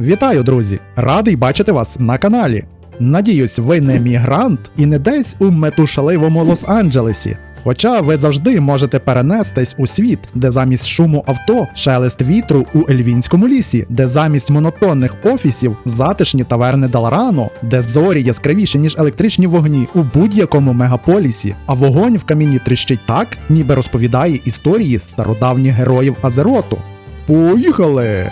Вітаю, друзі! Радий бачити вас на каналі. Надіюсь, ви не мігрант і не десь у метушаливому Лос-Анджелесі. Хоча ви завжди можете перенестись у світ, де замість шуму авто шелест вітру у ельвінському лісі, де замість монотонних офісів затишні таверни Даларано, де зорі яскравіші, ніж електричні вогні у будь-якому мегаполісі, а вогонь в каміні тріщить так, ніби розповідає історії стародавніх героїв Азероту. Поїхали!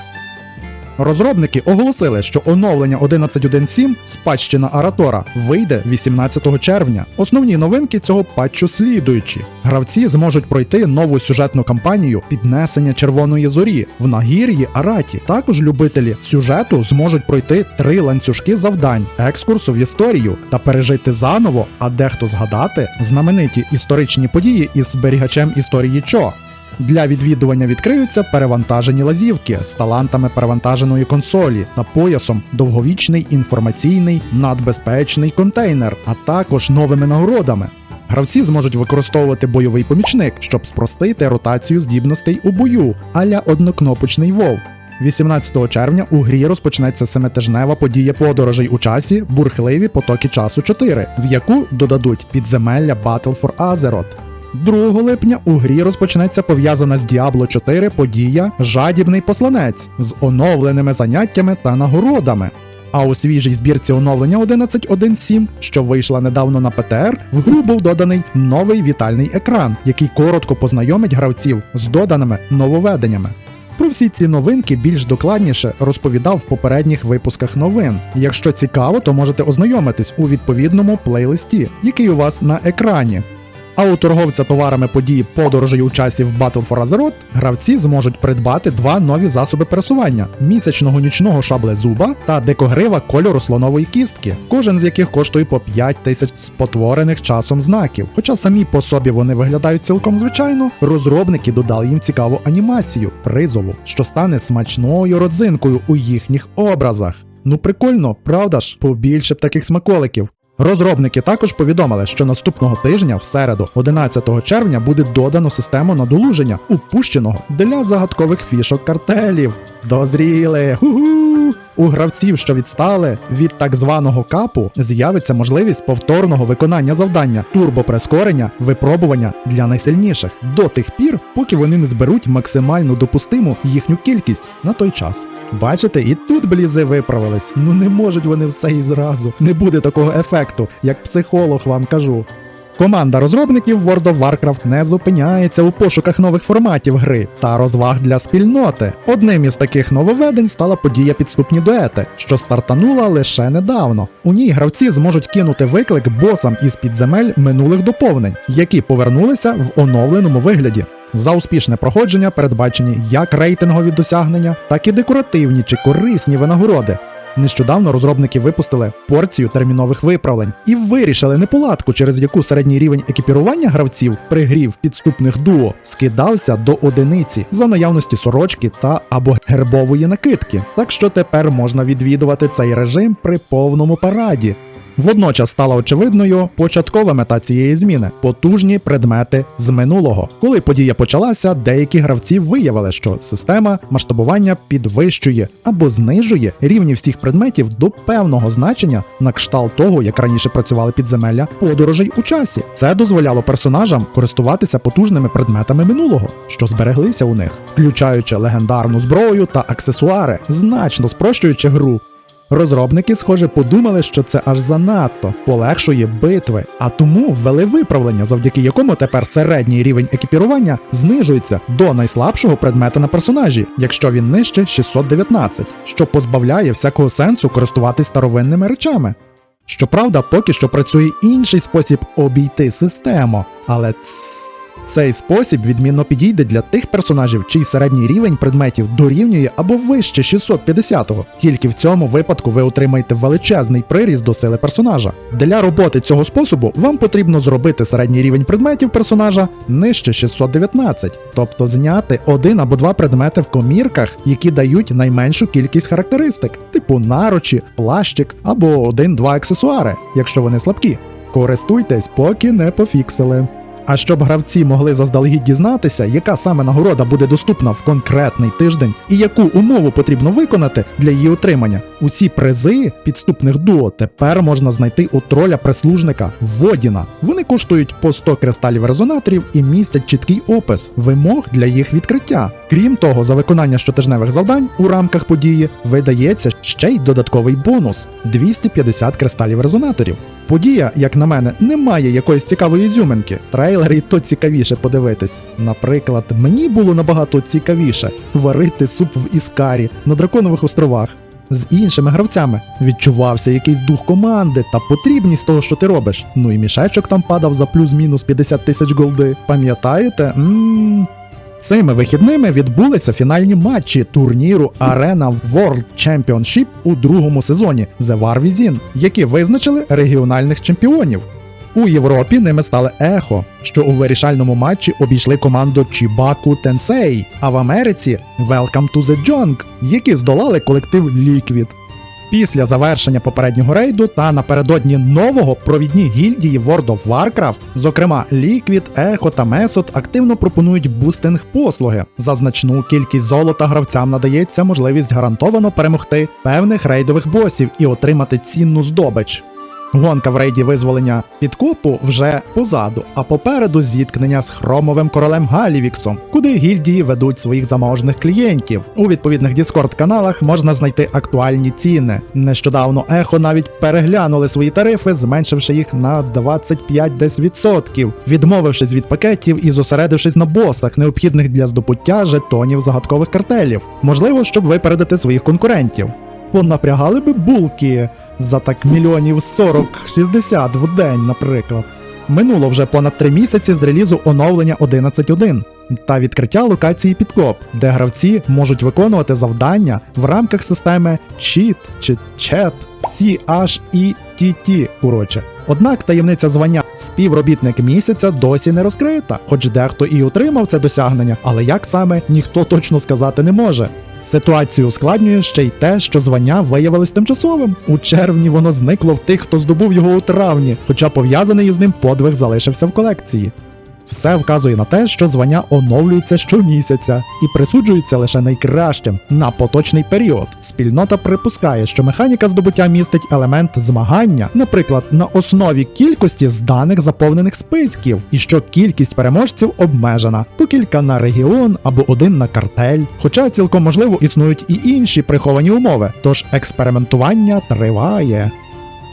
Розробники оголосили, що оновлення 11.1.7 спадщина Аратора вийде 18 червня. Основні новинки цього патчу слідуючі: гравці зможуть пройти нову сюжетну кампанію піднесення червоної зорі в нагір'ї Араті. Також любителі сюжету зможуть пройти три ланцюжки завдань, екскурсу в історію та пережити заново, а дехто згадати знамениті історичні події із зберігачем історії Чо. Для відвідування відкриються перевантажені лазівки з талантами перевантаженої консолі та поясом довговічний інформаційний надбезпечний контейнер, а також новими нагородами. Гравці зможуть використовувати бойовий помічник, щоб спростити ротацію здібностей у бою, аля однокнопочний вов. 18 червня у грі розпочнеться семитижнева подія подорожей у часі бурхливі потоки часу 4, в яку додадуть підземелля Battle for Azeroth. 2 липня у грі розпочнеться пов'язана з Diablo 4 подія Жадібний посланець з оновленими заняттями та нагородами. А у свіжій збірці оновлення 11.1.7, що вийшла недавно на ПТР, в гру був доданий новий вітальний екран, який коротко познайомить гравців з доданими нововведеннями. Про всі ці новинки більш докладніше розповідав в попередніх випусках новин. Якщо цікаво, то можете ознайомитись у відповідному плейлисті, який у вас на екрані. А у торговця товарами події подорожей у часі в Battle for Azeroth гравці зможуть придбати два нові засоби пересування: місячного нічного шаблезуба та декогрива кольору слонової кістки, кожен з яких коштує по 5 тисяч спотворених часом знаків. Хоча самі по собі вони виглядають цілком звичайно, розробники додали їм цікаву анімацію призову, що стане смачною родзинкою у їхніх образах. Ну прикольно, правда ж? Побільше б таких смаколиків. Розробники також повідомили, що наступного тижня, в середу, 11 червня, буде додано систему надолуження, упущеного для загадкових фішок картелів. Дозріли! Ху-ху! У гравців, що відстали від так званого капу, з'явиться можливість повторного виконання завдання, турбоприскорення, випробування для найсильніших до тих пір, поки вони не зберуть максимально допустиму їхню кількість на той час. Бачите, і тут блізи виправились. Ну не можуть вони все і зразу. Не буде такого ефекту, як психолог вам кажу. Команда розробників World of Warcraft не зупиняється у пошуках нових форматів гри та розваг для спільноти. Одним із таких нововведень стала подія підступні дуети, що стартанула лише недавно. У ній гравці зможуть кинути виклик босам із підземель минулих доповнень, які повернулися в оновленому вигляді. За успішне проходження передбачені як рейтингові досягнення, так і декоративні чи корисні винагороди. Нещодавно розробники випустили порцію термінових виправлень і вирішили неполадку, через яку середній рівень екіпірування гравців при грі в підступних дуо скидався до одиниці за наявності сорочки та або гербової накидки. Так що тепер можна відвідувати цей режим при повному параді. Водночас стала очевидною початкова мета цієї зміни потужні предмети з минулого. Коли подія почалася, деякі гравці виявили, що система масштабування підвищує або знижує рівні всіх предметів до певного значення на кшталт того, як раніше працювали підземелля подорожей у часі. Це дозволяло персонажам користуватися потужними предметами минулого, що збереглися у них, включаючи легендарну зброю та аксесуари, значно спрощуючи гру. Розробники, схоже, подумали, що це аж занадто полегшує битви, а тому ввели виправлення, завдяки якому тепер середній рівень екіпірування знижується до найслабшого предмета на персонажі, якщо він нижче 619, що позбавляє всякого сенсу користуватись старовинними речами. Щоправда, поки що працює інший спосіб обійти систему, але цс, цей спосіб відмінно підійде для тих персонажів, чий середній рівень предметів дорівнює або вище 650-го. Тільки в цьому випадку ви отримаєте величезний приріст до сили персонажа. Для роботи цього способу вам потрібно зробити середній рівень предметів персонажа нижче 619, тобто зняти один або два предмети в комірках, які дають найменшу кількість характеристик, типу наручі, плащик або один-два аксесуари, якщо вони слабкі. Користуйтесь, поки не пофіксили. А щоб гравці могли заздалегідь дізнатися, яка саме нагорода буде доступна в конкретний тиждень і яку умову потрібно виконати для її отримання, усі призи підступних дуо тепер можна знайти у троля прислужника Водіна. Вони коштують по 100 кристалів резонаторів і містять чіткий опис вимог для їх відкриття. Крім того, за виконання щотижневих завдань у рамках події видається ще й додатковий бонус 250 кристалів резонаторів. Подія, як на мене, не має якоїсь цікавої ізюминки. Трейлер і то цікавіше подивитись. Наприклад, мені було набагато цікавіше варити суп в Іскарі на драконових островах. З іншими гравцями відчувався якийсь дух команди та потрібність того, що ти робиш. Ну і мішечок там падав за плюс-мінус 50 тисяч голди. Пам'ятаєте? Ммм. Цими вихідними відбулися фінальні матчі турніру Arena World Championship у другому сезоні The War Within, які визначили регіональних чемпіонів. У Європі ними стали Ехо, що у вирішальному матчі обійшли команду Чібаку Тенсей, а в Америці Welcome to the Jong, які здолали колектив Liquid. Після завершення попереднього рейду та напередодні нового провідні гільдії World of Warcraft, зокрема Liquid, Echo та Mesot, активно пропонують бустинг послуги. За значну кількість золота гравцям надається можливість гарантовано перемогти певних рейдових босів і отримати цінну здобич. Гонка в рейді визволення підкопу вже позаду, а попереду зіткнення з хромовим королем Галівіксом, куди гільдії ведуть своїх заможних клієнтів. У відповідних Discord каналах можна знайти актуальні ціни. Нещодавно Ехо навіть переглянули свої тарифи, зменшивши їх на 25 десь відсотків, відмовившись від пакетів і зосередившись на босах, необхідних для здобуття жетонів загадкових картелів. Можливо, щоб випередити своїх конкурентів. Понапрягали би булки за так мільйонів 40-60 в день, наприклад. Минуло вже понад три місяці з релізу оновлення 11.1 та відкриття локації підкоп, де гравці можуть виконувати завдання в рамках системи Cheat чи Chat CHETT, коротше. Однак таємниця звання співробітник місяця досі не розкрита, хоч дехто і отримав це досягнення, але як саме ніхто точно сказати не може. Ситуацію ускладнює ще й те, що звання виявилось тимчасовим. У червні воно зникло в тих, хто здобув його у травні, хоча пов'язаний із ним подвиг залишився в колекції. Все вказує на те, що звання оновлюється щомісяця і присуджується лише найкращим на поточний період. Спільнота припускає, що механіка здобуття містить елемент змагання, наприклад, на основі кількості зданих заповнених списків, і що кількість переможців обмежена по кілька на регіон або один на картель. Хоча цілком можливо існують і інші приховані умови, тож експериментування триває.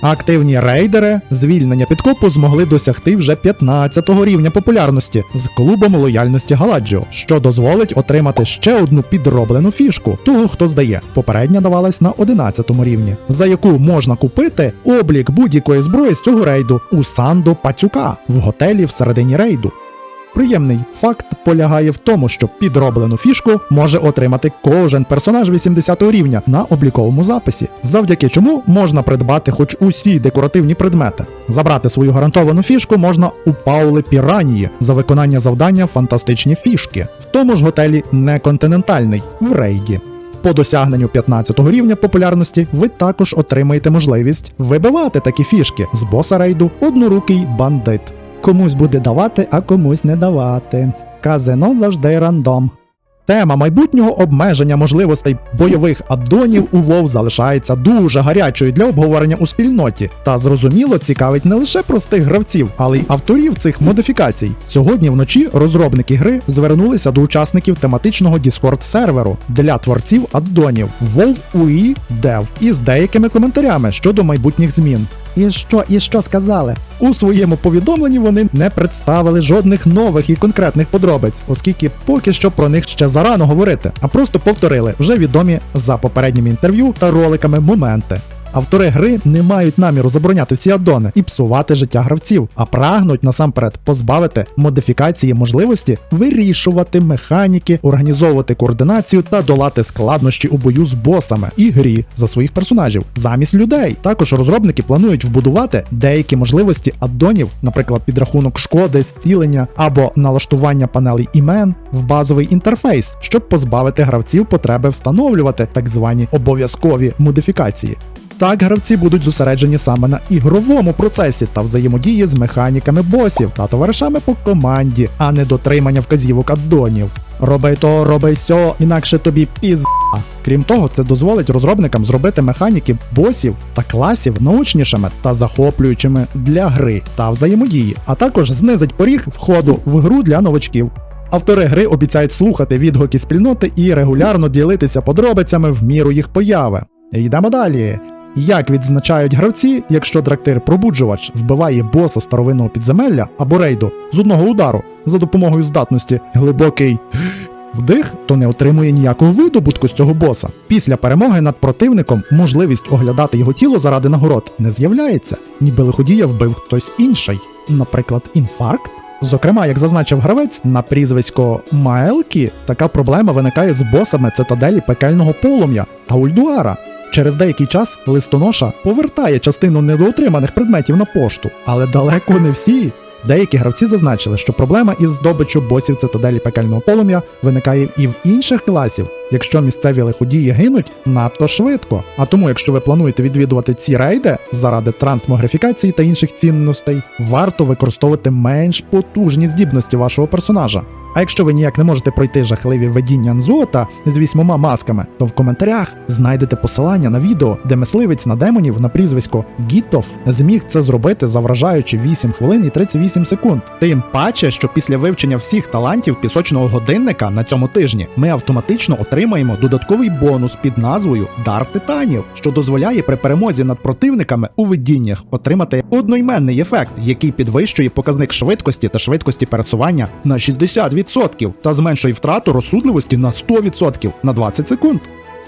Активні рейдери звільнення підкопу змогли досягти вже 15-го рівня популярності з клубом лояльності Галаджо, що дозволить отримати ще одну підроблену фішку того, хто здає. Попередня давалась на 11-му рівні, за яку можна купити облік будь-якої зброї з цього рейду у Сандо Пацюка в готелі всередині рейду. Приємний факт полягає в тому, що підроблену фішку може отримати кожен персонаж 80 рівня на обліковому записі, завдяки чому можна придбати хоч усі декоративні предмети. Забрати свою гарантовану фішку можна у Паули Піранії за виконання завдання фантастичні фішки, в тому ж готелі неконтинентальний в рейді. По досягненню 15 го рівня популярності ви також отримаєте можливість вибивати такі фішки з боса рейду однорукий бандит. Комусь буде давати, а комусь не давати. Казино завжди рандом. Тема майбутнього обмеження можливостей бойових аддонів у WoW залишається дуже гарячою для обговорення у спільноті, та зрозуміло цікавить не лише простих гравців, але й авторів цих модифікацій. Сьогодні вночі розробники гри звернулися до учасників тематичного Discord серверу для творців аддонів WoW UI Dev із деякими коментарями щодо майбутніх змін. І що, і що сказали? У своєму повідомленні вони не представили жодних нових і конкретних подробиць, оскільки поки що про них ще зарано говорити, а просто повторили вже відомі за попередніми інтерв'ю та роликами моменти. Автори гри не мають наміру забороняти всі аддони і псувати життя гравців, а прагнуть насамперед позбавити модифікації можливості вирішувати механіки, організовувати координацію та долати складнощі у бою з босами і грі за своїх персонажів замість людей. Також розробники планують вбудувати деякі можливості аддонів, наприклад, підрахунок шкоди, зцілення або налаштування панелей імен в базовий інтерфейс, щоб позбавити гравців потреби встановлювати так звані обов'язкові модифікації. Так гравці будуть зосереджені саме на ігровому процесі та взаємодії з механіками босів та товаришами по команді, а не дотримання вказівок аддонів. Роби то, роби сьо, інакше тобі пізда. Крім того, це дозволить розробникам зробити механіки босів та класів научнішими та захоплюючими для гри та взаємодії, а також знизить поріг входу в гру для новачків. Автори гри обіцяють слухати відгуки спільноти і регулярно ділитися подробицями в міру їх появи. Йдемо далі. Як відзначають гравці, якщо драктир-пробуджувач вбиває боса старовинного підземелля або рейду з одного удару за допомогою здатності глибокий вдих, то не отримує ніякого видобутку з цього боса. Після перемоги над противником можливість оглядати його тіло заради нагород не з'являється, ніби лиходія вбив хтось інший, наприклад, інфаркт. Зокрема, як зазначив гравець на прізвисько Маелкі, така проблема виникає з босами цитаделі пекельного полум'я та Ульдуара. Через деякий час листоноша повертає частину недоотриманих предметів на пошту, але далеко не всі. Деякі гравці зазначили, що проблема із здобиччю босів цитаделі пекельного полум'я виникає і в інших класів, якщо місцеві лиходії гинуть надто швидко. А тому, якщо ви плануєте відвідувати ці рейди заради трансмогрифікації та інших цінностей, варто використовувати менш потужні здібності вашого персонажа. А якщо ви ніяк не можете пройти жахливі видіння Нзота з вісьмома масками, то в коментарях знайдете посилання на відео, де мисливець на демонів на прізвисько Гітов зміг це зробити за вражаючі 8 хвилин і 38 секунд. Тим паче, що після вивчення всіх талантів пісочного годинника на цьому тижні ми автоматично отримаємо додатковий бонус під назвою Дар Титанів, що дозволяє при перемозі над противниками у видіннях отримати одноіменний ефект, який підвищує показник швидкості та швидкості пересування на 60% та зменшує втрату розсудливості на 100% на 20 секунд.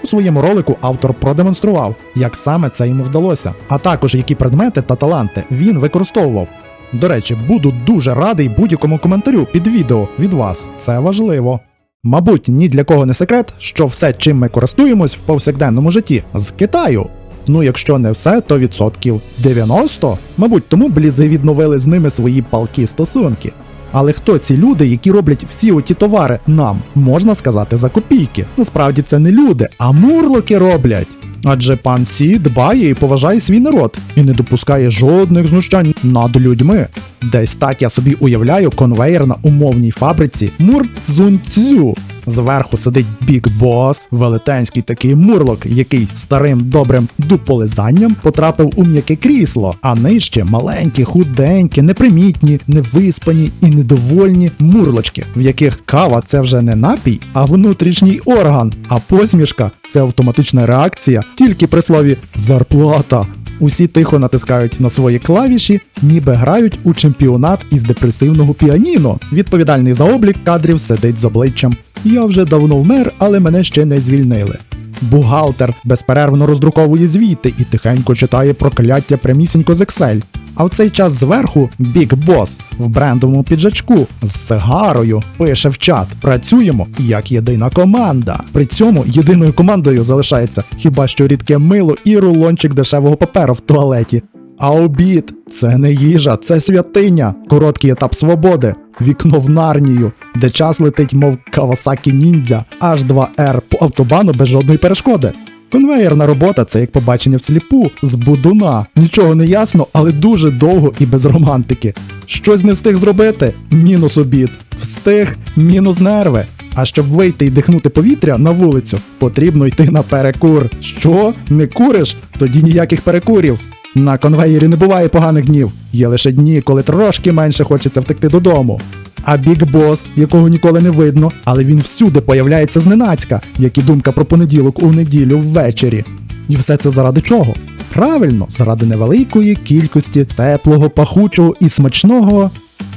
У своєму ролику автор продемонстрував, як саме це йому вдалося, а також які предмети та таланти він використовував. До речі, буду дуже радий будь-якому коментарю під відео від вас. Це важливо. Мабуть, ні для кого не секрет, що все, чим ми користуємось в повсякденному житті, з Китаю. Ну, якщо не все, то відсотків 90. Мабуть, тому блізи відновили з ними свої палкі стосунки. Але хто ці люди, які роблять всі оті товари нам, можна сказати, за копійки? Насправді це не люди, а мурлоки роблять. Адже пан Сі дбає і поважає свій народ і не допускає жодних знущань над людьми. Десь так я собі уявляю конвейер на умовній фабриці Мурцзунцзю. Зверху сидить Біг Бос, велетенський такий мурлок, який старим добрим дуполизанням потрапив у м'яке крісло, а нижче маленькі, худенькі, непримітні, невиспані і недовольні мурлочки, в яких кава це вже не напій, а внутрішній орган, а посмішка це автоматична реакція тільки при слові зарплата. Усі тихо натискають на свої клавіші, ніби грають у чемпіонат із депресивного піаніно. Відповідальний за облік кадрів сидить з обличчям. Я вже давно вмер, але мене ще не звільнили. Бухгалтер безперервно роздруковує звіти і тихенько читає прокляття прямісінько з Excel. А в цей час зверху Big Boss в брендовому піджачку з сигарою пише в чат: працюємо як єдина команда. При цьому єдиною командою залишається хіба що рідке мило і рулончик дешевого паперу в туалеті. А обід це не їжа, це святиня. Короткий етап свободи, вікно в нарнію, де час летить, мов Кавасакі ніндзя, H2R по автобану без жодної перешкоди. Конвеєрна робота це як побачення всліпу з будуна. Нічого не ясно, але дуже довго і без романтики. Щось не встиг зробити мінус обід. Встиг мінус нерви. А щоб вийти і дихнути повітря на вулицю, потрібно йти на перекур. Що? Не куриш? Тоді ніяких перекурів. На конвеєрі не буває поганих днів. Є лише дні, коли трошки менше хочеться втекти додому. А Біг Бос, якого ніколи не видно, але він всюди появляється зненацька, як і думка про понеділок у неділю ввечері. І все це заради чого? Правильно, заради невеликої кількості теплого, пахучого і смачного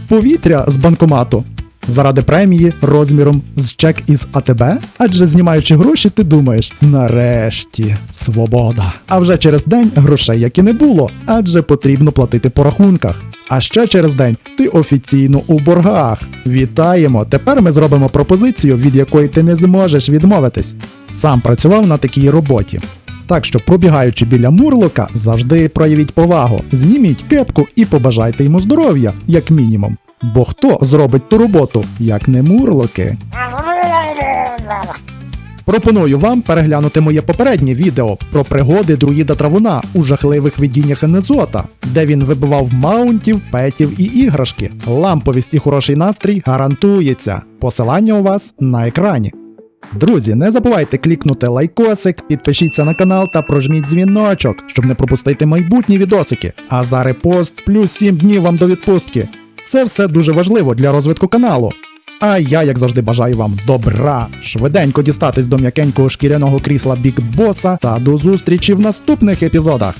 повітря з банкомату. Заради премії розміром з чек із АТБ, адже знімаючи гроші, ти думаєш, нарешті свобода. А вже через день грошей як і не було, адже потрібно платити по рахунках. А ще через день ти офіційно у боргах. Вітаємо! Тепер ми зробимо пропозицію, від якої ти не зможеш відмовитись. Сам працював на такій роботі. Так що, пробігаючи біля мурлока, завжди проявіть повагу, зніміть кепку і побажайте йому здоров'я, як мінімум. Бо хто зробить ту роботу, як не мурлоки? Пропоную вам переглянути моє попереднє відео про пригоди друїда Травуна у жахливих видіннях Енезота, де він вибивав маунтів, петів і іграшки. Ламповість і хороший настрій гарантується. Посилання у вас на екрані. Друзі, не забувайте клікнути лайкосик, підпишіться на канал та прожміть дзвіночок, щоб не пропустити майбутні відосики. А за репост плюс 7 днів вам до відпустки. Це все дуже важливо для розвитку каналу. А я, як завжди, бажаю вам добра, швиденько дістатись до м'якенького шкіряного крісла Бік Боса та до зустрічі в наступних епізодах.